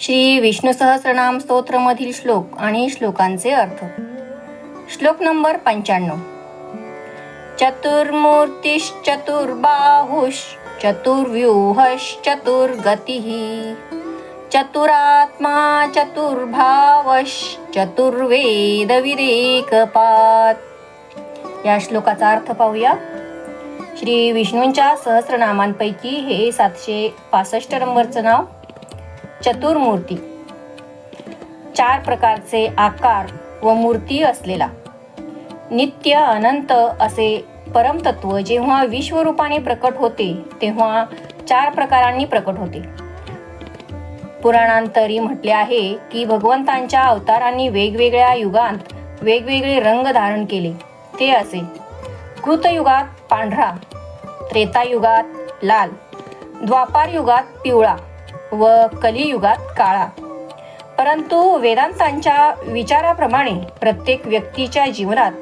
श्री विष्णू सहस्रनाम स्तोत्रमधील श्लोक आणि श्लोकांचे अर्थ. श्लोक नंबर पंच्याण्णव. चतुर्मूर्तिश्चतुर्बाहुश्चतुर्व्यूहश्चतुर्गतिः चतुरात्मा चतुर्भावश्चतुर्वेदविदेकपात या श्लोकाचा अर्थ पाहूया. श्री विष्णूंच्या सहस्रनामांपैकी हे सातशे पासष्ट नंबरचं नाव. चतुर्मूर्ती. चार प्रकारचे आकार व मूर्ती असलेला. नित्य अनंत असे परमतत्व जेव्हा विश्वरूपाने प्रकट होते तेव्हा चार प्रकारांनी प्रकट होते. पुराणांतरी म्हटले आहे की भगवंतांच्या अवतारांनी वेगवेगळ्या युगांत वेगवेगळे रंग धारण केले. ते असे. कृतयुगात पांढरा त्रेतायुगात लाल द्वापार युगात पिवळा व कलियुगात काळा. परंतु वेदांतांच्या विचाराप्रमाणे प्रत्येक व्यक्तीच्या जीवनात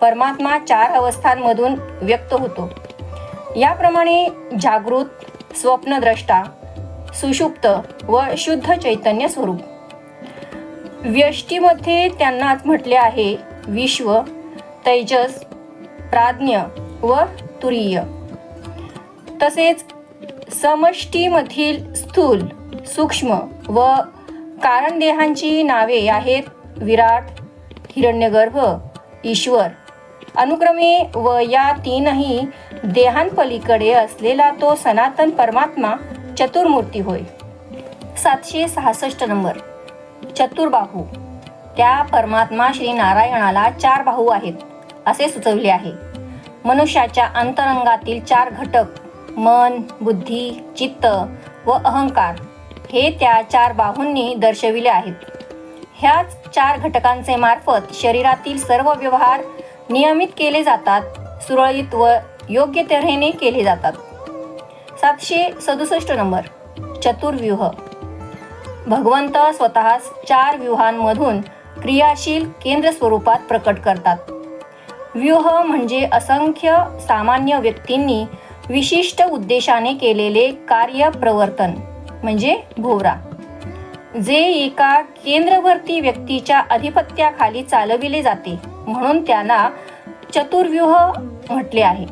परमात्मा चार अवस्थांमधून व्यक्त होतो. याप्रमाणे जागृत स्वप्नद्रष्टा सुषुप्त व शुद्ध चैतन्य स्वरूप. व्यष्टीमध्ये त्यांनाच म्हटले आहे विश्व तैजस प्राज्ञ व तुरीय. तसेच समष्टीमधील स्थूल सूक्ष्म व कारणदेहांची नावे आहेत विराट हिरण्यगर्भ ईश्वर. अनुक्रमे व या तीनही देहांपलीकडे असलेला तो सनातन परमात्मा चतुर्मूर्ती होय. सातशे सहासष्ट नंबर. चतुर्बाहू. त्या परमात्मा श्री नारायणाला चार बाहू आहेत असे सुचवले आहे. मनुष्याच्या अंतरंगातील चार घटक मन बुद्धी चित्त व अहंकार हे त्या चार बाहूंनी दर्शविले आहेत. ह्याच चार घटकांचे मार्फत शरीरातील सर्व व्यवहार नियमित केले जातात सुरळीत व योग्य तऱ्हेने केले जातात. सातशे सदुसष्ट नंबर चतुर्व्यूह. भगवंत स्वतःस चार व्यूहांमधून क्रियाशील केंद्र स्वरूपात प्रकट करतात. व्यूह म्हणजे असंख्य सामान्य व्यक्तींनी विशिष्ट उद्देशाने केलेले कार्य प्रवर्तन म्हणजे भोवरा जे एका केंद्रवर्ती व्यक्तीच्या अधिपत्याखाली चालविले जाते म्हणून त्यांना चतुर्व्यूह म्हटले आहे.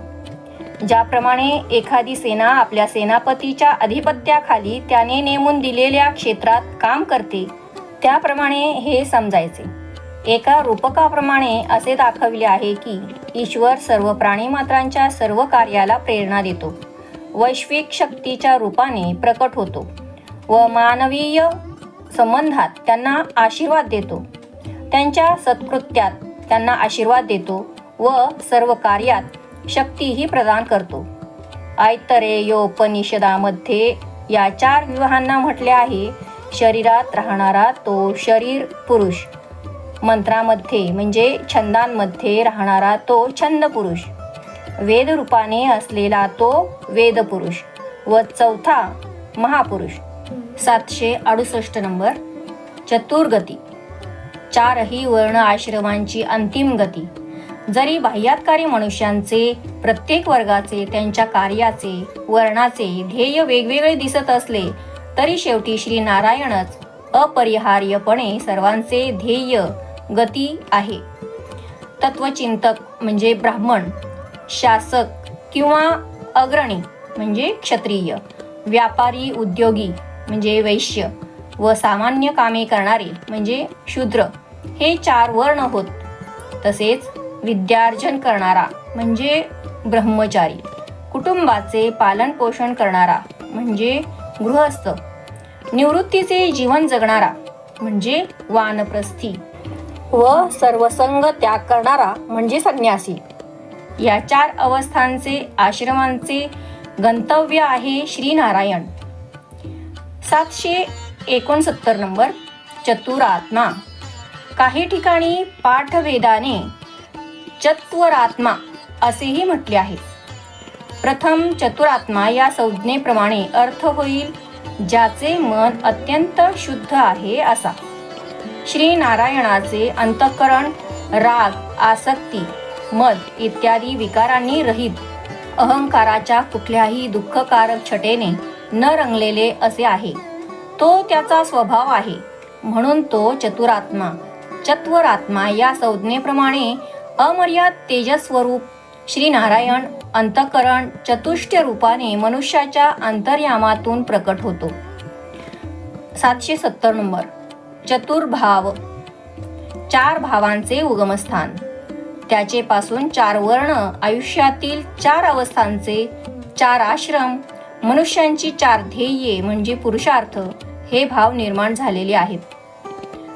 ज्याप्रमाणे एखादी सेना आपल्या सेनापतीच्या अधिपत्याखाली त्याने नेमून दिलेल्या क्षेत्रात काम करते त्याप्रमाणे हे समजायचे. एका रूपकाप्रमाणे असे दाखविले आहे की ईश्वर सर्व प्राणीमात्रांच्या सर्व कार्याला प्रेरणा देतो. वैश्विक शक्तीच्या रूपाने प्रकट होतो व मानवीय संबंधात त्यांना आशीर्वाद देतो. त्यांच्या सत्कृत्यात त्यांना आशीर्वाद देतो व सर्व कार्यात शक्तीही प्रदान करतो. ऐतरेयोपनिषदामध्ये या चार विवाहांना म्हटले आहे शरीरात राहणारा तो शरीर पुरुष. मंत्रामध्ये म्हणजे छंदांमध्ये राहणारा तो छंद पुरुष. वेदरूपाने असलेला तो वेद पुरुष व चौथा महापुरुष. सातशे अडुसष्ट नंबर. चतुर्गती. चारही वर्ण आश्रमांची अंतिम गती. जरी बाह्यातकारी मनुष्यांचे प्रत्येक वर्गाचे त्यांच्या कार्याचे वर्णाचे ध्येय वेगवेगळे दिसत असले तरी शेवटी श्री नारायणच अपरिहार्यपणे सर्वांचे ध्येय गती आहे. तत्वचिंतक म्हणजे ब्राह्मण शासक किंवा अग्रणी म्हणजे क्षत्रिय व्यापारी उद्योगी म्हणजे वैश्य व सामान्य कामे करणारे म्हणजे शूद्र. हे चार वर्ण होत. तसेच विद्यार्जन करणारा म्हणजे ब्रह्मचारी. कुटुंबाचे पालनपोषण करणारा म्हणजे गृहस्थ. निवृत्तीचे जीवन जगणारा म्हणजे वानप्रस्थी. व सर्वसंग त्याग करणारा म्हणजे संन्यासी. या चार अवस्थांचे आश्रमांचे गंतव्य आहे श्रीनारायण. सातशे एकोणसत्तर नंबर चतुरात्मा. काही ठिकाणी पाठवेदाने चत्वरात्मा असेही म्हटले आहे. प्रथम चतुरात्मा या संज्ञेप्रमाणे अर्थ होईल ज्याचे मन अत्यंत शुद्ध आहे असा. श्री नारायणाचे अंतःकरण राग आसक्ती मद इत्यादी विकारांनी रहित. अहंकाराच्या कुठल्याही दुःखकारक छटेने न रंगलेले असे आहे. तो त्याचा स्वभाव आहे. म्हणून तो चतुरात्मा. चत्वरात्मा या संज्ञेप्रमाणे अमर्याद तेजस्वरूप श्री नारायण अंतकरण चतुष्ट रूपाने मनुष्याच्या अंतर्यामातून प्रकट होतो. सातशे सत्तर नंबर. चतुर्भाव. चार भावांचे उगमस्थान. त्याचे पासून चार वर्ण आयुष्यातील चार अवस्थांचे चार आश्रम मनुष्यांची चार ध्येये म्हणजे पुरुषार्थ हे भाव निर्माण झालेले आहेत.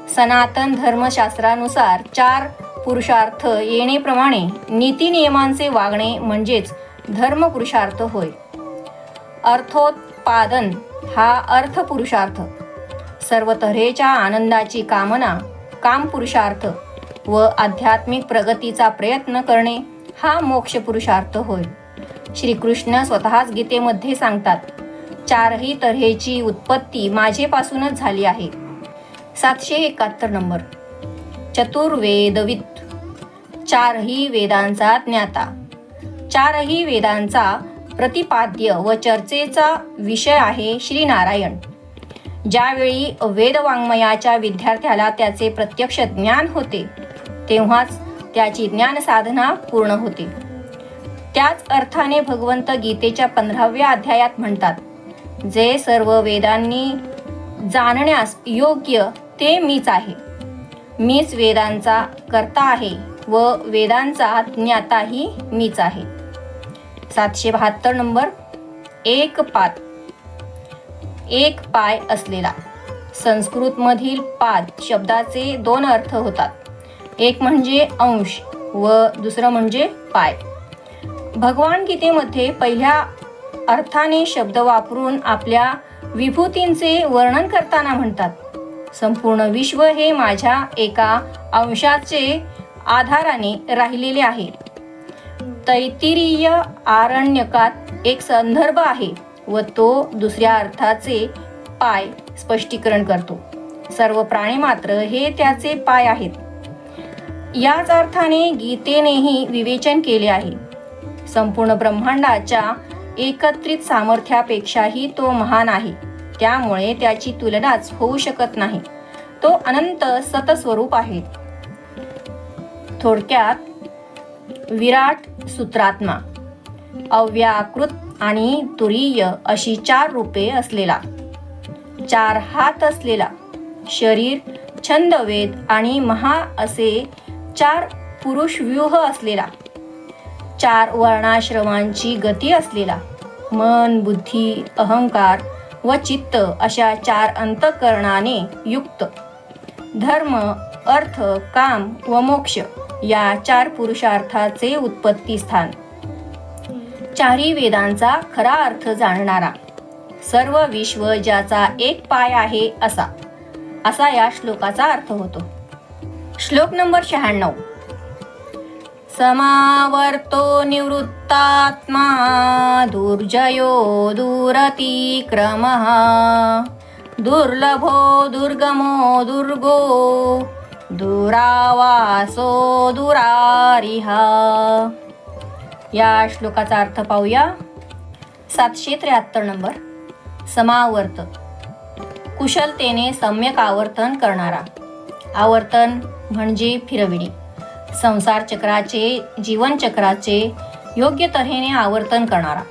सनातन धर्मशास्त्रानुसार चार पुरुषार्थ येणेप्रमाणे नीतिनियमांचे वागणे म्हणजेच धर्म पुरुषार्थ होय. अर्थोत्पादन हा अर्थ पुरुषार्थ. सर्व तऱ्हेच्या आनंदाची कामना काम पुरुषार्थ व आध्यात्मिक प्रगतीचा प्रयत्न करणे हा मोक्ष पुरुषार्थ होय. श्रीकृष्ण स्वतःच गीतेमध्ये सांगतात चारही तऱ्हेची उत्पत्ती माझेपासूनच झाली आहे. सातशे एकाहत्तर नंबर. चतुर्वेदवित. चारही वेदांचा ज्ञाता. चारही वेदांचा प्रतिपाद्य व चर्चेचा विषय आहे श्री नारायण ज्यावेळी वेदवाङ्मयाच्या विद्यार्थ्याला त्याचे प्रत्यक्ष ज्ञान होते तेव्हाच त्याची ज्ञान साधना पूर्ण होते. त्याच अर्थाने भगवंत गीतेच्या पंधराव्या अध्यायात म्हणतात जे सर्व वेदांनी जाणण्यास योग्य ते मीच आहे. मीच वेदांचा कर्ता आहे व वेदांचा ज्ञाताही मीच आहे. सातशे बहात्तर नंबर एक पात. एक पाय असलेला. संस्कृतमधील पाद शब्दाचे दोन अर्थ होतात. एक म्हणजे अंश व दुसरं म्हणजे पाय. भगवान गीतेमध्ये पहिल्या अर्थाने शब्द वापरून आपल्या विभूतींचे वर्णन करताना म्हणतात. संपूर्ण विश्व हे माझ्या एका अंशाचे आधाराने राहिलेले आहे. तैतिरीय आरण्यकात एक संदर्भ आहे. व तो दुसऱ्या अर्थाचे पाय स्पष्टीकरण करतो. सर्व प्राणी मात्र हे त्याचे पाय आहेत. याच अर्थाने गीतेनेही विवेचन केले आहे. संपूर्ण ब्रह्मांडाच्या एकत्रित सामर्थ्यापेक्षाही तो महान आहे. त्यामुळे त्याची तुलनाच होऊ शकत नाही. तो अनंत सतस्वरूप आहे. थोडक्यात विराट सूत्रात्मा. अव्याकृत आणि तुरीय अशी चार रूपे असलेला. चार हात असलेला. शरीर छंदवेद आणि महा असे चार पुरुष व्यूह असलेला. चार वर्णाश्रमांची गती असलेला. मन बुद्धी अहंकार व चित्त अशा चार अंतकरणाने युक्त. धर्म अर्थ काम व मोक्ष या चार पुरुषार्थाचे उत्पत्ती स्थान. चारी वेदांचा खरा अर्थ जाणणारा. सर्व विश्व ज्याचा एक पाय आहे असा. असा या श्लोकाचा अर्थ होतो. श्लोक नंबर शहाण्णव. समावर्तो निवृत्तात्मा दुर्जयो दूरतिक्रमः. दुर्लभो दुर्गमो दुर्गो दुरावासो दुरारिहा. या श्लोकाचा अर्थ पाहूया. सातशे त्र्याहत्तर नंबर. समावर्त. कुशलतेने सम्यक आवर्तन करणारा. आवर्तन म्हणजे फिरविणे. संसार चक्राचे जीवनचक्राचे योग्य तऱ्हेने आवर्तन करणारा.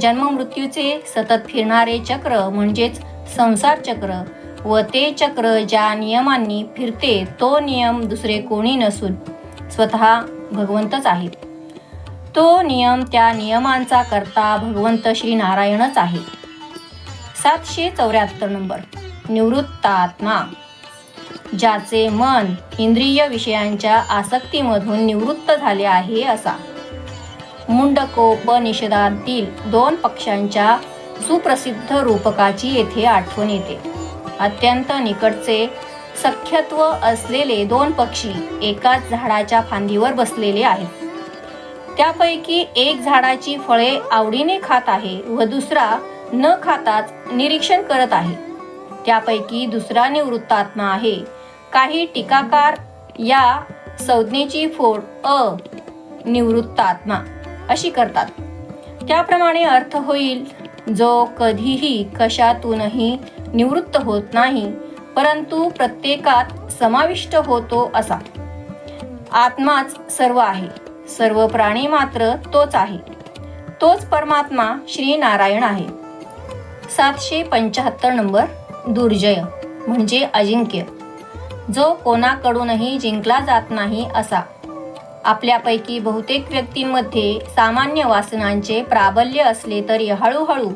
जन्म मृत्यूचे सतत फिरणारे चक्र म्हणजेच संसार चक्र व ते चक्र ज्या नियमांनी फिरते तो नियम दुसरे कोणी नसून स्वतः भगवंतच आहेत तो नियम त्या नियमांचा करता भगवंत श्री नारायणच आहे. सातशे चौऱ्याहत्तर नंबर. निवृत्तात्मा. ज्याचे मन इंद्रिय विषयांच्या आसक्तीमधून निवृत्त झाले आहे असा. मुंडकोपनिषदातील दोन पक्षांच्या सुप्रसिद्ध रूपकाची येथे आठवण येते. अत्यंत निकटचे सख्यत्व असलेले दोन पक्षी एकाच झाडाच्या फांदीवर बसलेले आहेत. त्यापैकी एक झाडाची फळे आवडीने खात आहे व दुसरा न खाताच निरीक्षण करत आहे. त्यापैकी दुसरा निवृत्तात्मा आहे. काही टीकाकार या संज्ञेची फोड अ निवृत्तात्मा अशी करतात. त्याप्रमाणे अर्थ होईल जो कधीही कशातूनही निवृत्त होत नाही परंतु प्रत्येकात समाविष्ट होतो असा. आत्माच सर्व आहे. सर्व प्राणी मात्र तोच आहे. तोच परमात्मा श्री नारायण आहे. सातशे पंच्याहत्तर नंबर दुर्जय म्हणजे अजिंक्य. जो कोणाकडूनही जिंकला जात नाही असा. आपल्यापैकी बहुतेक व्यक्तींमध्ये सामान्य वासनांचे प्राबल्य असले तरी हळूहळू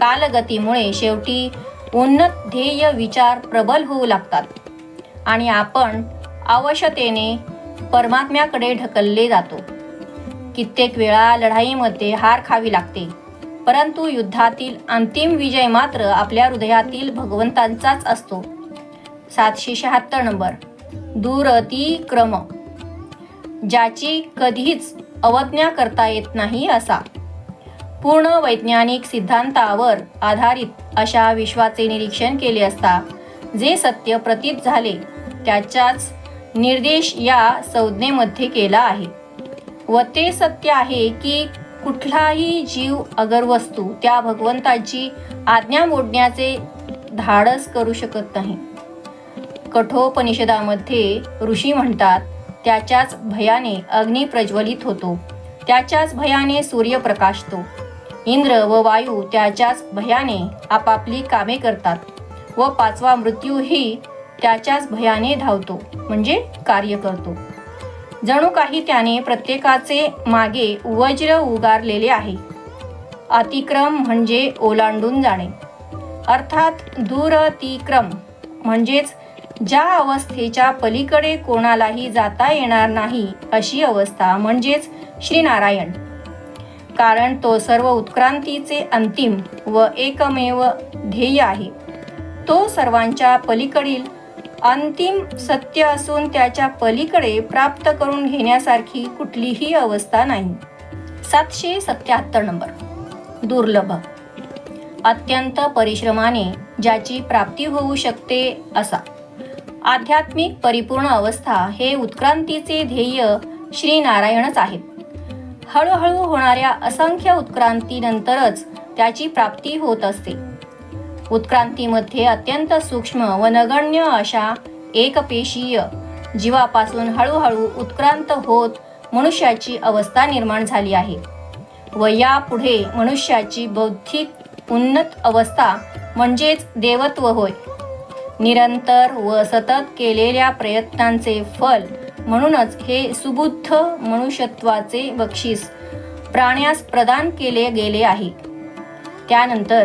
कालगतीमुळे शेवटी उन्नत ध्येय विचार प्रबल होऊ लागतात. आणि आपण अवश्यतेने परमात्म्याकडे ढकलले जातो. कित्येक वेळा लढाईमध्ये हार खावी लागते. परंतु युद्धातील अंतिम विजय मात्र आपल्या हृदयातील भगवंतांचाच असतो. सातशे शहात्तर नंबर. दूरतिक्रम. ज्याची कधीच अवज्ञा करता येत नाही असा. पूर्ण वैज्ञानिक सिद्धांतावर आधारित अशा विश्वाचे निरीक्षण केले असता जे सत्य प्रतीत झाले त्याच्याच निर्देश या संज्ञेमध्ये केला आहे. व ते सत्य आहे की कुठलाही जीव अगर वस्तू त्या भगवंताची आज्ञा मोडण्याचे धाडस करू शकत नाही. कठोपनिषदामध्ये ऋषी म्हणतात त्याच्याच भयाने अग्नी प्रज्वलित होतो त्याच्याच भयाने सूर्य प्रकाशतो. इंद्र व वायू त्याच्याच भयाने आपापली कामे करतात व पाचवा मृत्यूही त्याच्याच भयाने धावतो म्हणजे कार्य करतो. जणू काही त्याने प्रत्येकाचे मागे वज्र उगारलेले आहे. अतिक्रम म्हणजे ओलांडून जाणे. अर्थात दूरतिक्रम म्हणजेच ज्या अवस्थेच्या पलीकडे कोणालाही जाता येणार नाही अशी अवस्था म्हणजेच श्रीनारायण. कारण तो सर्व उत्क्रांतीचे अंतिम व एकमेव ध्येय आहे. तो सर्वांच्या पलीकडील अंतिम सत्य असून त्याच्या पलीकडे प्राप्त करून घेण्यासारखी कुठलीही अवस्था नाही. सातशे सत्याहत्तर नंबर. दुर्लभ. अत्यंत परिश्रमाने ज्याची प्राप्ती होऊ शकते असा. आध्यात्मिक परिपूर्ण अवस्था हे उत्क्रांतीचे ध्येय श्री नारायणच आहेत. हळूहळू होणाऱ्या असंख्य उत्क्रांतीनंतरच त्याची प्राप्ती होत असते. उत्क्रांतीमध्ये अत्यंत सूक्ष्म व नगण्य अशा एकपेशीय जीवापासून हळूहळू उत्क्रांत होत मनुष्याची अवस्था निर्माण झाली आहे. व यापुढे मनुष्याची बौद्धिक उन्नत अवस्था म्हणजेच देवत्व होय. निरंतर व सतत केलेल्या प्रयत्नांचे फल म्हणूनच हे सुबुद्ध मनुष्यत्वाचे बक्षीस प्राण्यास प्रदान केले गेले आहे. त्यानंतर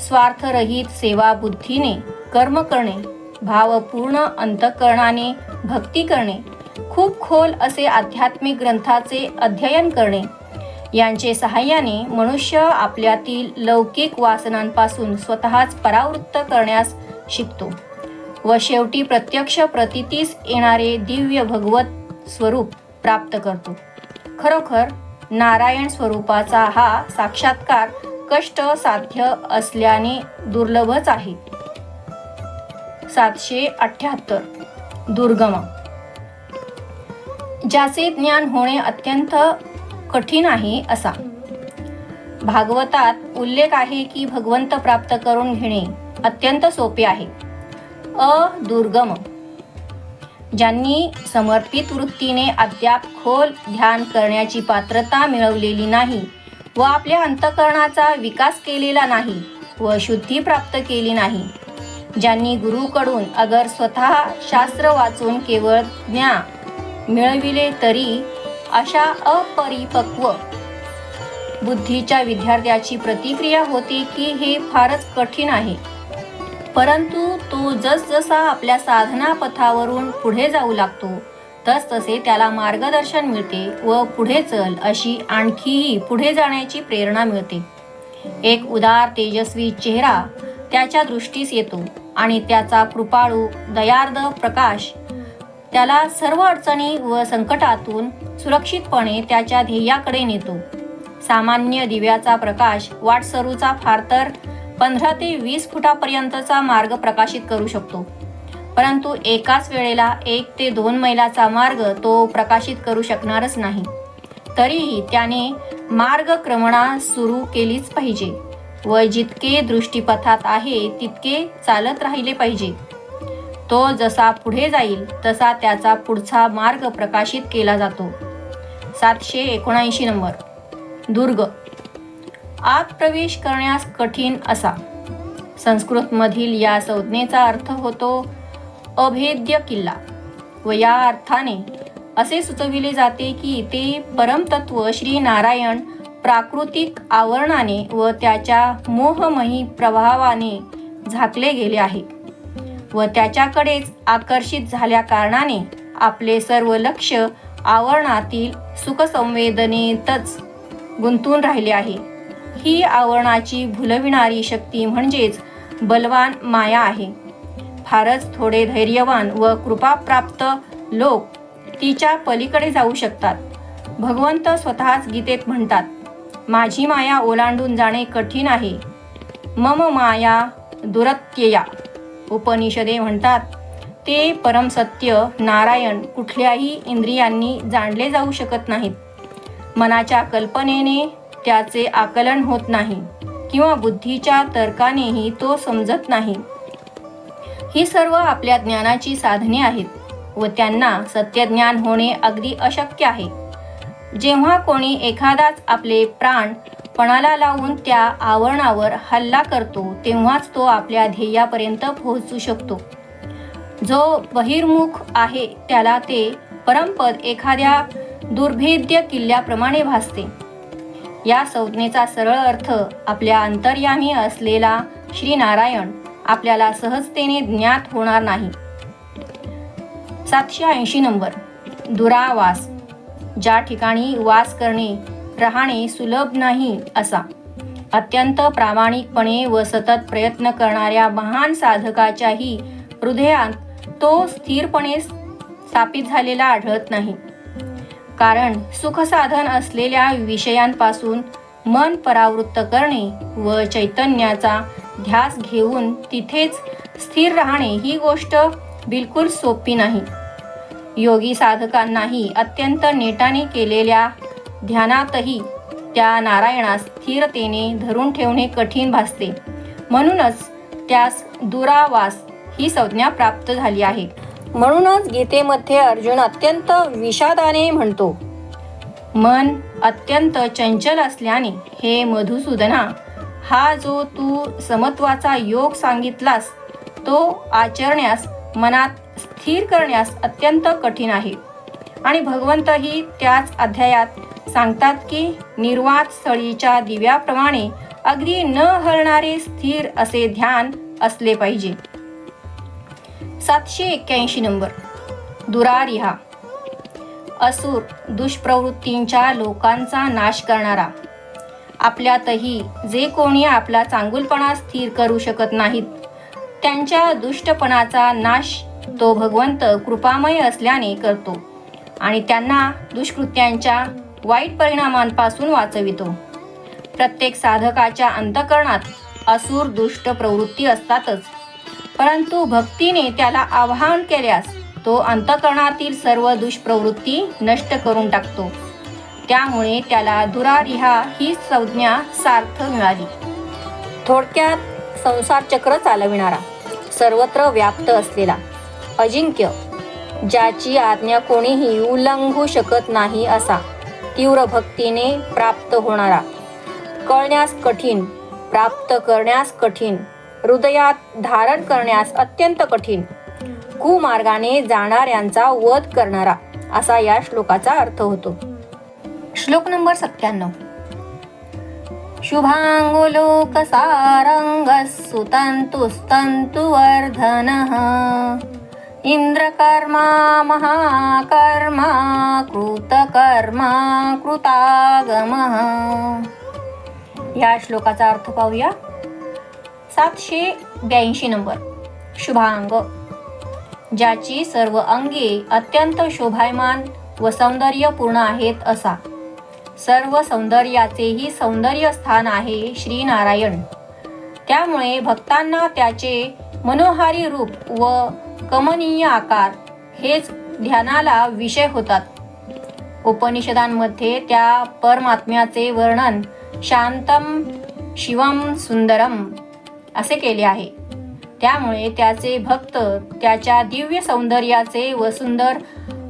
स्वार्थरहित सेवा बुद्धीने कर्म करणे भावपूर्ण अंतकरणाने भक्ती करणे खूप खोल असे आध्यात्मिक ग्रंथाचे अध्ययन करणे यांचे सहाय्याने मनुष्य आपल्यातील लौकिक वासनांपासून स्वतःच परावृत्त करण्यास शिकतो व शेवटी प्रत्यक्ष प्रतितीस येणारे दिव्य भगवत स्वरूप प्राप्त करतो. खरोखर नारायण स्वरूपाचा हा साक्षात्कार कष्ट साध्य असल्याने दुर्लभच आहे. सातशे अठ्याहत्तर. दुर्गम. ज्याचे ज्ञान होणे अत्यंत कठीण आहे असा. भागवतात उल्लेख आहे की भगवंत प्राप्त करून घेणे अत्यंत सोपे आहे. अदुर्गम. ज्यांनी समर्पित वृत्तीने अद्याप खोल ध्यान करण्याची पात्रता मिळवलेली नाही व आपल्या अंतकरणाचा विकास केलेला नाही व शुद्धी प्राप्त केली नाही. ज्यांनी गुरुकडून अगर स्वतः शास्त्र वाचून केवळ ज्ञान मिळविले तरी अशा अपरिपक्व बुद्धीच्या विद्यार्थ्याची प्रतिक्रिया होती की हे फारच कठीण आहे. परंतु तो जसजसा आपल्या साधना पथावरून पुढे जाऊ लागतो तसतसे त्याला मार्गदर्शन मिळते व पुढे चल अशी आणखीही पुढे जाण्याची प्रेरणा मिळते. एक उदार तेजस्वी चेहरा त्याच्या दृष्टीस येतो आणि त्याचा कृपाळू दयार्द प्रकाश त्याला सर्व अडचणी व संकटातून सुरक्षितपणे त्याच्या ध्येयाकडे नेतो. सामान्य दिव्याचा प्रकाश वाटसरूचा फार तर पंधरा ते वीस फुटापर्यंतचा मार्ग प्रकाशित करू शकतो. परंतु एकाच वेळेला एक ते दोन मैलाचा मार्ग तो प्रकाशित करू शकणारच नाही. तरीही त्याने मार्गक्रमणा सुरू केलीच पाहिजे व जितके दृष्टीपथात आहे तितके चालत राहिले पाहिजे. तो जसा पुढे जाईल तसा त्याचा पुढचा मार्ग प्रकाशित केला जातो. सातशे एकोणऐंशी नंबर. दुर्ग. आत प्रवेश करण्यास कठीण असा. संस्कृतमधील या संज्ञेचा अर्थ होतो अभेद्य किल्ला. व या अर्थाने असे सुचविले जाते की ते परमतत्व श्री नारायण प्राकृतिक आवरणाने व त्याच्या मोहमयी प्रभावाने झाकले गेले आहे. व त्याच्याकडेच आकर्षित झाल्या कारणाने आपले सर्व लक्ष आवरणातील सुखसंवेदनेतच गुंतून राहिले आहे. ही आवरणाची भुलविणारी शक्ती म्हणजेच बलवान माया आहे. फारच थोडे धैर्यवान व कृपाप्राप्त लोक तिच्या पलीकडे जाऊ शकतात. भगवंत स्वतःच गीतेत म्हणतात माझी माया ओलांडून जाणे कठीण आहे. मम माया दुरत्यया. उपनिषदे म्हणतात ते परमसत्य नारायण कुठल्याही इंद्रियांनी जाणले जाऊ शकत नाहीत. मनाच्या कल्पनेने त्याचे आकलन होत नाही किंवा बुद्धीच्या तर्कानेही तो समजत नाही. ही सर्व आपल्या ज्ञानाची साधने आहेत व त्यांना सत्यज्ञान होणे अगदी अशक्य आहे. जेव्हा कोणी एखादाच आपले प्राण पणाला लावून त्या आवरणावर हल्ला करतो तेव्हाच तो आपल्या ध्येयापर्यंत पोहोचू शकतो. जो बहिर्मुख आहे त्याला ते परमपद एखाद्या दुर्भेद्य किल्ल्याप्रमाणे भासते. या संज्ञेचा सरळ अर्थ आपल्या अंतर्यामी असलेला श्री नारायण आपल्याला सहजतेने ज्ञात होणार नाही. सातशे ऐंशी नंबर. दुरावास. ज्या ठिकाणी वास करणे राहणे सुलभ नाही असा. अत्यंत प्रामाणिकपणे व सतत प्रयत्न करणाऱ्या महान साधकाच्याही हृदयात तो स्थिरपणे स्थापित झालेला आढळत नाही. कारण सुखसाधन असलेल्या विषयांपासून मन परावृत्त करणे व चैतन्याचा ध्यास घेऊन तिथेच स्थिर राहणे ही गोष्ट बिलकुल सोपी नाही. योगी साधकांनाही अत्यंत नेटाने केलेल्या ध्यानातही त्या नारायणास स्थिरतेने धरून ठेवणे कठीण भासते. म्हणूनच त्यास दुरावास ही संज्ञा प्राप्त झाली आहे. म्हणूनच गीतेमध्ये अर्जुन अत्यंत विषादाने म्हणतो. मन अत्यंत चंचल असल्याने हे मधुसूदना हा जो तू समत्वाचा योग सांगितलास तो आचरण्यास मनात स्थिर करण्यास अत्यंत कठीण आहे. आणि भगवंतही त्याच अध्यायात सांगतात की निर्वात स्थळीच्या दिव्याप्रमाणे अगदी न हलणारे स्थिर असे ध्यान असले पाहिजे. सातशे एक्क्याऐंशी नंबर. दुरारिहा. असुर दुष्प्रवृत्तींच्या लोकांचा नाश करणारा. आपल्यातही जे कोणी आपला चांगुलपणा स्थिर करू शकत नाहीत त्यांच्या दुष्टपणाचा नाश तो भगवंत कृपामय असल्याने करतो आणि त्यांना दुष्कृत्यांच्या वाईट परिणामांपासून वाचवितो. प्रत्येक साधकाच्या अंतकरणात असुर दुष्ट प्रवृत्ती असतातच परंतु भक्तीने त्याला आवाहन केल्यास तो अंतकरणातील सर्व दुष्प्रवृत्ती नष्ट करून टाकतो. त्यामुळे त्याला दुरारिहा ही संज्ञा सार्थ मिळाली. थोडक्यात संसार चक्र चालविणारा सर्वत्र व्याप्त असलेला अजिंक्य ज्याची आज्ञा कोणीही उल्लंघू शकत नाही असा तीव्र भक्तीने प्राप्त होणारा कळण्यास कठीण प्राप्त करण्यास कठीण हृदयात धारण करण्यास अत्यंत कठीण कुमार्गाने जाणाऱ्यांचा वध करणारा असा या श्लोकाचा अर्थ होतो. श्लोक नंबर सत्त्याण्णव. शुभांगुलोकसारंगस्तुतन्तुस्तन्तुवर्धनः इंद्रकर्मा महाकर्मा कृतकर्मा कृतागमः। या श्लोकाचा अर्थ पाहूया. सातशे ब्याऐंशी नंबर. शुभांग ज्याची सर्व अंगे अत्यंत शोभायमान व सौंदर्यपूर्ण आहेत असा. सर्व सौंदर्याचेही सौंदर्य स्थान आहे श्री नारायण त्यामुळे भक्तांना त्याचे मनोहारी रूप व कमनीय आकार हेच ध्यानाला विषय होतात. उपनिषदांमध्ये त्या परमात्म्याचे वर्णन शांतम शिवम सुंदरम असे केले आहे. त्यामुळे त्याचे भक्त त्याच्या दिव्य सौंदर्याचे व सुंदर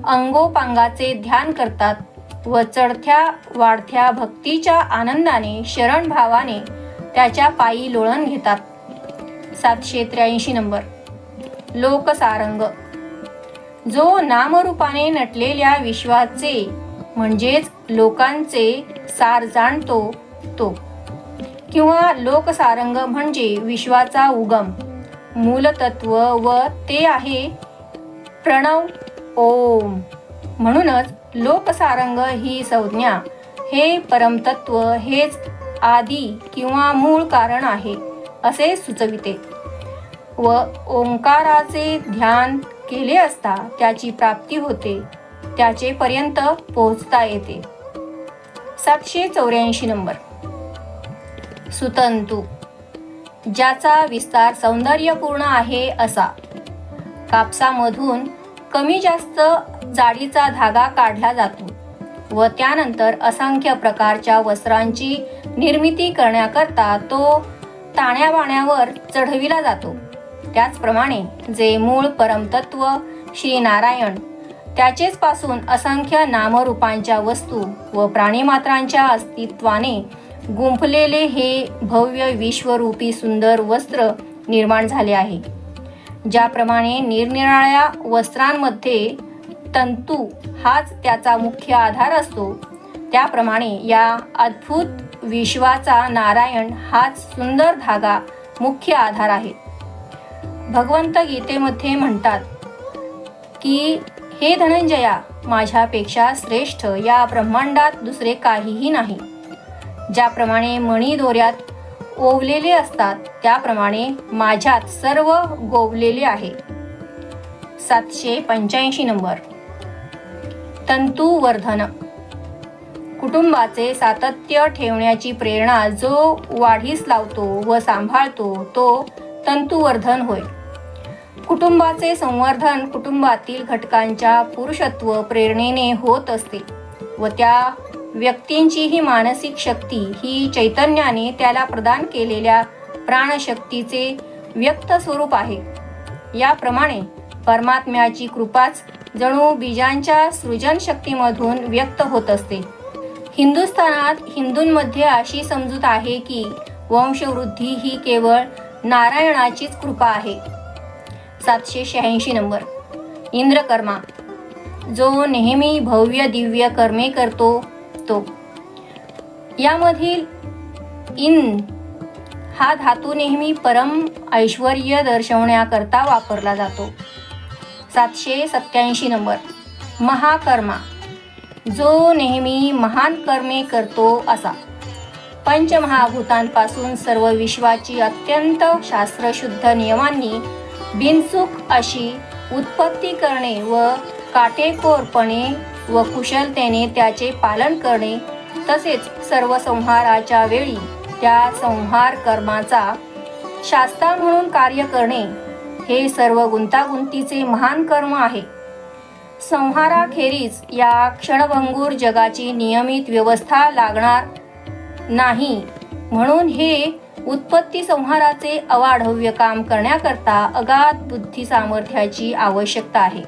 अंगोपांगाचे ध्यान करतात. व चढत्या वाढत्या भक्तीच्या आनंदाने शरण भावाने त्याच्या पायी लोळण घेतात. सातशे त्र्याऐंशी नंबर. लोकसारंग. जो नामरूपाने नटलेल्या विश्वाचे म्हणजेच लोकांचे सार जाणतो तो. किंवा लोकसारंग म्हणजे विश्वाचा उगम. मूलतत्व व ते आहे प्रणव ओम. म्हणूनच लोकसारंग ही संज्ञा हे परमतत्व हेच आदी किंवा मूळ कारण आहे असे सुचविते. व ओंकाराचे ध्यान केले असता त्याची प्राप्ती होते त्याचे पर्यंत पोहोचता येते. सातशे चौऱ्याऐंशी नंबर. सुतंतू ज्याचा विस्तार सौंदर्यपूर्ण आहे असा. कापसामधून कमी जास्त जाडीचा धागा काढला जातो व त्यानंतर असंख्य प्रकारच्या वस्त्रांची निर्मिती करण्याकरता तो ताण्यावाण्यावर चढविला जातो. त्याचप्रमाणे जे मूळ परमतत्व श्री नारायण त्याचेच पासून असंख्य नामरूपांच्या वस्तू व प्राणीमात्रांच्या अस्तित्वाने गुंफलेले हे भव्य विश्वरूपी सुंदर वस्त्र निर्माण झाले आहे. ज्याप्रमाणे निरनिराळ्या वस्त्रांमध्ये तंतू हाच त्याचा मुख्य आधार असतो. त्याप्रमाणे या अद्भुत विश्वाचा नारायण हाच सुंदर धागा मुख्य आधार आहे. भगवंत गीतेमध्ये म्हणतात की हे धनंजया माझ्यापेक्षा श्रेष्ठ या ब्रह्मांडात दुसरे काहीही नाही. ज्याप्रमाणे मणी दोऱ्यात ओवलेले असतात त्याप्रमाणे माझ्यात सर्व गोवलेले आहे. सातशे पंच्याऐंशी नंबर. तंतुवर्धन. कुटुंबाचे सातत्य ठेवण्याची प्रेरणा जो वाढीस लावतो व सांभाळतो तो तंतुवर्धन होय. कुटुंबाचे संवर्धन कुटुंबातील घटकांच्या पुरुषत्व प्रेरणेने होत असते व त्या व्यक्तींची ही मानसिक शक्ती ही चैतन्याने त्याला प्रदान केलेल्या प्राणशक्तीचे व्यक्त स्वरूप आहे. याप्रमाणे परमात्म्याची कृपाच जणू बीजांच्या सृजनशक्तीमधून व्यक्त होत असते. हिंदुस्थानात हिंदूंमध्ये अशी समजूत आहे की वंशवृद्धी ही केवळ नारायणाचीच कृपा आहे. सातशे शहाऐंशी नंबर. इंद्रकर्मा. जो नेहमी भव्य दिव्य कर्मे करतो तो. यामधील इन हा धातू नेहमी परम ऐश्वर दर्शवण्याकरता वापरला जातो. सातशे सत्याऐंशी नंबर. महाकर्मा. जो नेहमी महान कर्मे करतो असा. पंचमहाभूतांपासून सर्व विश्वाची अत्यंत शास्त्रशुद्ध नियमांनी बिनचूक अशी उत्पत्ती करणे व काटेकोरपणे व कुशलतेने त्याचे पालन करणे तसेच सर्व संहाराच्या वेळी त्या संहार कर्माचा शास्ता म्हणून कार्य करणे हे सर्व गुंतागुंतीचे महान कर्म आहे. संहाराखेरीज या क्षणभंगूर जगाची नियमित व्यवस्था लागणार नाही म्हणून हे उत्पत्ती संहाराचे अवाढव्य काम करण्याकरता अगाध बुद्धी सामर्थ्याची आवश्यकता आहे.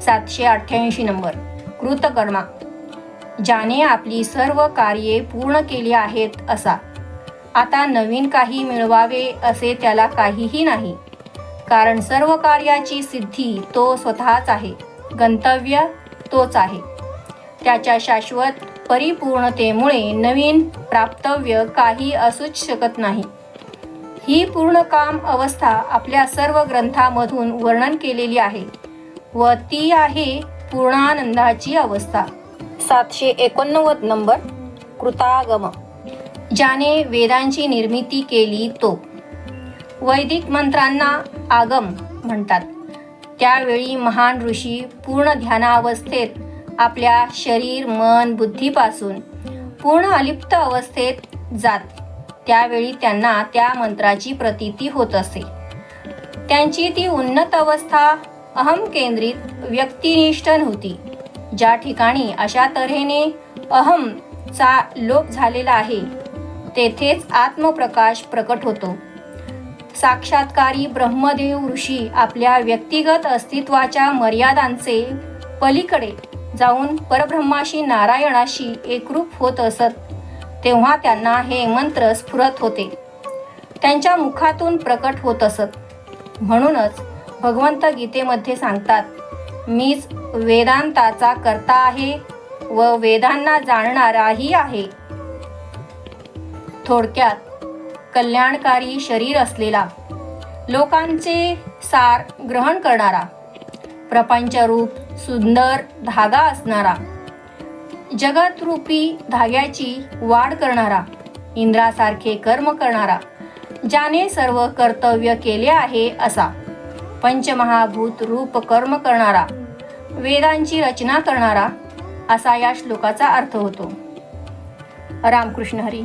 सातशे अठ्ठ्याऐंशी नंबर. कृतकर्मा. ज्याने आपली सर्व कार्ये पूर्ण केली आहेत असा. आता नवीन काही मिळवावे असे त्याला काहीही नाही. कारण सर्व कार्याची सिद्धी तो स्वतःच आहे. गंतव्य तोच आहे. त्याच्या शाश्वत परिपूर्णतेमुळे नवीन प्राप्तव्य काही असूच शकत नाही. ही पूर्ण काम अवस्था आपल्या सर्व ग्रंथामधून वर्णन केलेली आहे व ती आहे पूर्णानंदाची अवस्था. सातशे एकोणनव्वद नंबर कृतागम. ज्याने वेदांची निर्मिती केली तो. वैदिक मंत्रांना आगम म्हणतात. त्यावेळी महान ऋषी पूर्ण ध्यानावस्थेत आपल्या शरीर मन बुद्धीपासून पूर्ण अलिप्त अवस्थेत जात. त्यावेळी त्यांना त्या मंत्राची प्रतीती होत असे. त्यांची ती उन्नत अवस्था अहम केंद्रित व्यक्तिनिष्ठ नव्हती. ज्या ठिकाणी अशा तऱ्हेने अहमचा लोप झालेला आहे तेथेच आत्मप्रकाश प्रकट होतो. साक्षात्कारी ब्रह्मदेव ऋषी आपल्या व्यक्तिगत अस्तित्वाच्या मर्यादांचे पलीकडे जाऊन परब्रह्माशी नारायणाशी एकरूप होत असत तेव्हा त्यांना हे मंत्र स्फुरत होते. त्यांच्या मुखातून प्रकट होत असत. म्हणूनच भगवंत गीतेमध्ये सांगतात मीच वेदांताचा करता आहे व वेदांना जाणणाराही आहे. थोडक्यात कल्याणकारी शरीर असलेला लोकांचे सार ग्रहण करणारा प्रपंचरूप सुंदर धागा असणारा जगतरूपी धाग्याची वाढ करणारा इंद्रासारखे कर्म करणारा ज्याने सर्व कर्तव्य केले आहे असा. पंचमहाभूत रूप कर्म करणारा वेदांची रचना करणारा असा या श्लोकाचा अर्थ होतो. रामकृष्ण हरी.